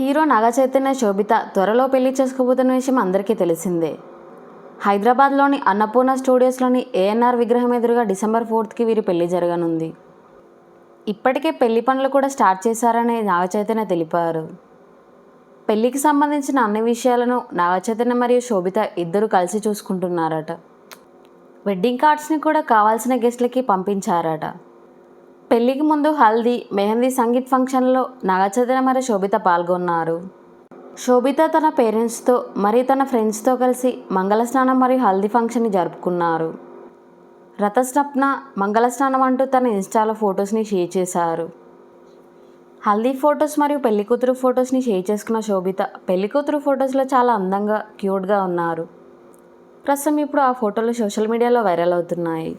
Hero Naga Chaitanya శోభిత త్వరలో పెళ్ళి చేసుకోబోతున్న విషయం అందరికీ తెలిసిందే. హైదరాబాద్లోని అన్నపూర్ణ స్టూడియోస్లోని ఏఎన్ఆర్ విగ్రహం ఎదురుగా డిసెంబర్ ఫోర్త్కి వీరి పెళ్ళి జరగనుంది. ఇప్పటికే పెళ్ళి పనులు కూడా స్టార్ట్ చేశారని నాగ చైతన్య తెలిపారు. పెళ్ళికి సంబంధించిన అన్ని విషయాలను నాగ చైతన్య మరియు శోభిత ఇద్దరు కలిసి చూసుకుంటున్నారట. వెడ్డింగ్ కార్డ్స్ని కూడా కావాల్సిన గెస్ట్లకి పంపించారట. పెళ్ళికి ముందు హల్దీ మెహందీ సంగీత్ ఫంక్షన్లో నాగచైతన్య మరియు శోభిత పాల్గొన్నారు. శోభిత తన పేరెంట్స్తో మరియు తన ఫ్రెండ్స్తో కలిసి మంగళ స్నానం మరియు హల్దీ ఫంక్షన్ని జరుపుకున్నారు. రథస్నప్న మంగళ స్నానం అంటూ తన ఇన్స్టాలో ఫొటోస్ని షేర్ చేశారు. హల్దీ ఫొటోస్ మరియు పెళ్ళికూతురు ఫొటోస్ని షేర్ చేసుకున్న శోభిత పెళ్ళికూతురు ఫొటోస్లో చాలా అందంగా క్యూట్గా ఉన్నారు. ప్రస్తుతం ఇప్పుడు ఆ ఫోటోలు సోషల్ మీడియాలో వైరల్ అవుతున్నాయి.